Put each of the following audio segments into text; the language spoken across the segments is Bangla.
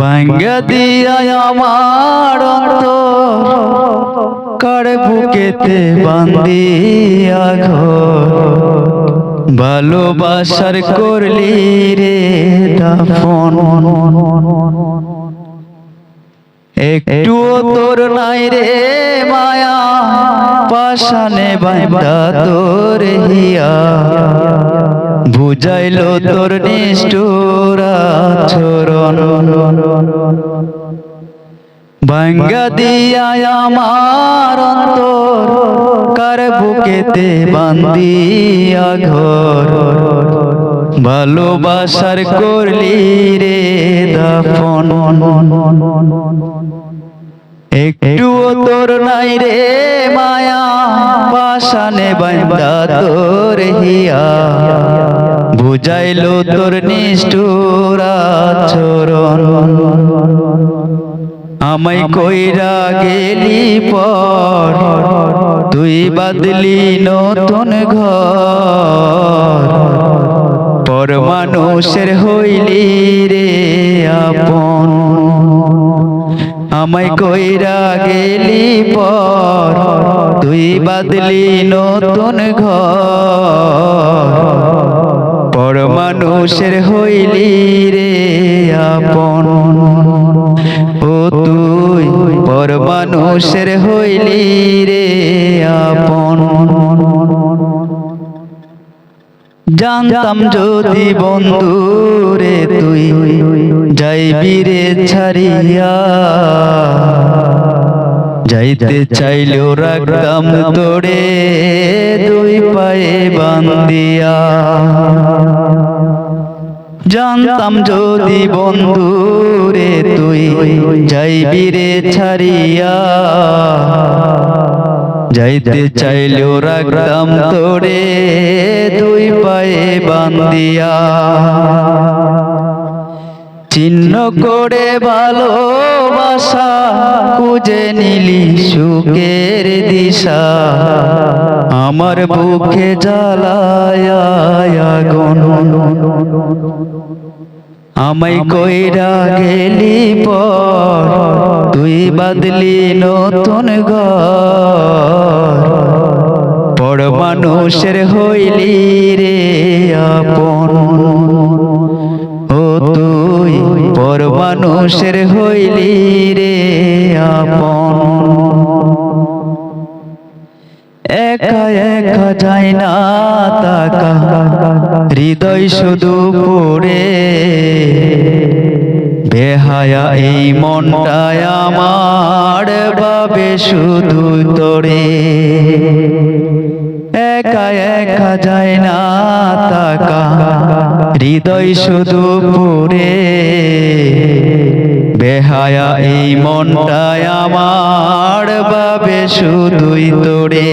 ভাঙ্গা দিয়া আমার কার বুকেতে বান্দিয়া ঘর। ভালোবাসার করলি রে দাফন। একটুও তোর নাই রে মায়া পাশানে বাইন্দা তোর হিয়া। বুঝাইলো তোর নিষ্ঠুরা চরণ ভাঙ্গা দিয়া আমার অন্তর, কার বুকেতে বান্দিয়া ঘর। ভালোবাসার করলি রে দাফন। একটুও তোর নাই রে মায়া পাশানে বান্দা তোর হিয়া। বুঝাইলো তোর নিষ্ঠুরা চরণ আমায় কইরা গেলি পর, তুই বাদলি নতুন ঘর। পর মানুষের হইলি রে আমায় কইরা গেলি পর তুই বাদলি নতুন ঘর। পর মানুষের হইলি রে আপন। ও তুই পর মানুষের হইলি রে আপন। জানতাম যদি বন্ধু রে তুই। যাইবি রে ছাড়িয়া, যাইতে চাইলেও রাখতাম তোরে দুই পায়ে বান্দিয়া জানতাম যদি বন্ধু রে তুই যাইবি রে ছাড়িয়া, যাইতে চাইলেও রাখতাম তোরে দুই পায়ে বান্দিয়া চিহ্ন করে ভালোবাসা খুঁজে নিলি সুখের দিশা। আমার বুকে জ্বালায় আমায় কইরা গেলি পর, তুই বাদলি নতুন পর মানুষের হইলি রে আপন। মানুষের হইলি রে আপন। একা একা যায় না তাকা হৃদয় শুধু পড়ে। বেহায়া এই মনটায় আমার বাবে শুধু তোরে একা একা যায় না তাকা হৃদয় শুধু বেহায়া এই মনটায় আমার বাবে শুধুই তোরে।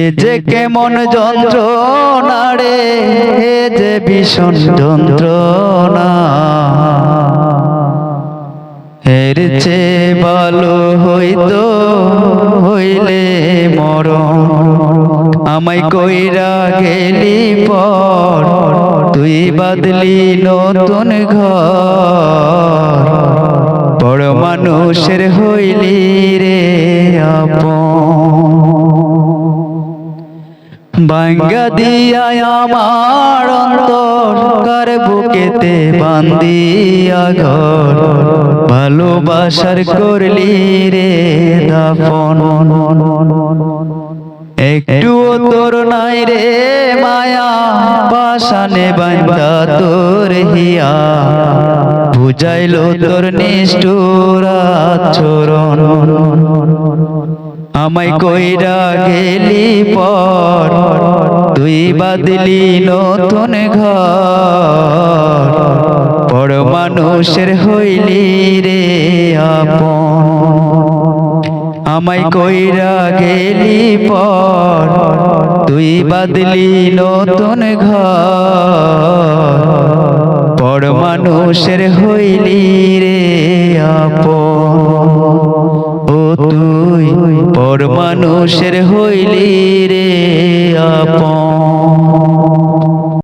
এ যে কেমন যন্ত্রণা রে, এ যে ভীষণ যন্ত্রণা। এর চেয়ে ভালো হইতো, হইলে মর আমায় পর তুই বাদলি নতুন ঘর। বড় মানুষের হইলি রে আপন। বাঙ্গা দিয়া আমার অন্তর কার বুকেতে বান্দিয়া ঘর। ভালোবাসার করলি রে দাফন। একটুও তোর নাই রে পাশানে বান্দা তোর হিয়া। বুঝাইলো তোর নিষ্ঠুরা চরণ আমায় কইরা গেলি পর, তুই বাদলি নতুন ঘর। পর মানুষের হইলি রে আপন। আমায় কইরা গেলি পর, তুই বাদলি নতুন ঘর। পর মানুষের হইলি রে আপ ও তুই, পর মানুষের হইলি রে আপন।